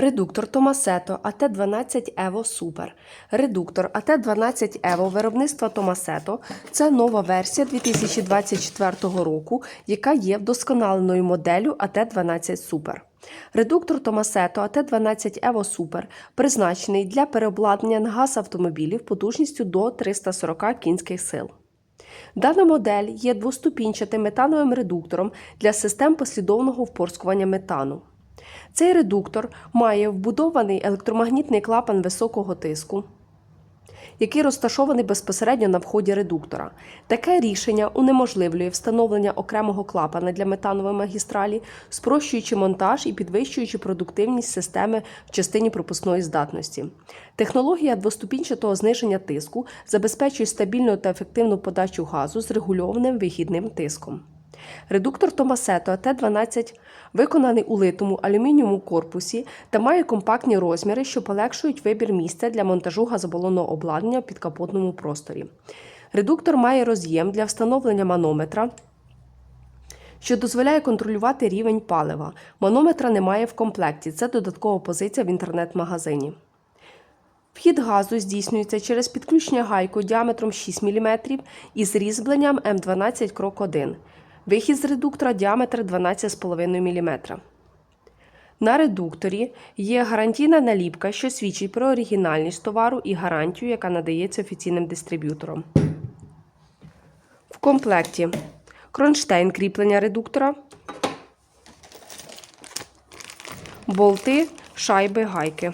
Редуктор Томасето АТ12 Evo Super. Редуктор АТ12 Evo виробництва Томасето це нова версія 2024 року, яка є вдосконаленою моделлю АТ12 Super. Редуктор Томасето АТ12 Evo Super призначений для переобладнання на газ автомобілів потужністю до 340 кінських сил. Дана модель є двоступінчатим метановим редуктором для систем послідовного впорскування метану. Цей редуктор має вбудований електромагнітний клапан високого тиску, який розташований безпосередньо на вході редуктора. Таке рішення унеможливлює встановлення окремого клапана для метанової магістралі, спрощуючи монтаж і підвищуючи продуктивність системи в частині пропускної здатності. Технологія двоступінчатого зниження тиску забезпечує стабільну та ефективну подачу газу з регульованим вихідним тиском. Редуктор Томасето Т12 виконаний у литому алюмінієвому корпусі та має компактні розміри, що полегшують вибір місця для монтажу газобалонного обладнання в підкапотному просторі. Редуктор має роз'єм для встановлення манометра, що дозволяє контролювати рівень палива. Манометра немає в комплекті, це додаткова позиція в інтернет-магазині. Вхід газу здійснюється через підключення гайку діаметром 6 мм із різьбленням М12 крок 1. Вихід з редуктора діаметр 12,5 мм. На редукторі є гарантійна наліпка, що свідчить про оригінальність товару і гарантію, яка надається офіційним дистриб'ютором. В комплекті кронштейн кріплення редуктора, болти, шайби, гайки.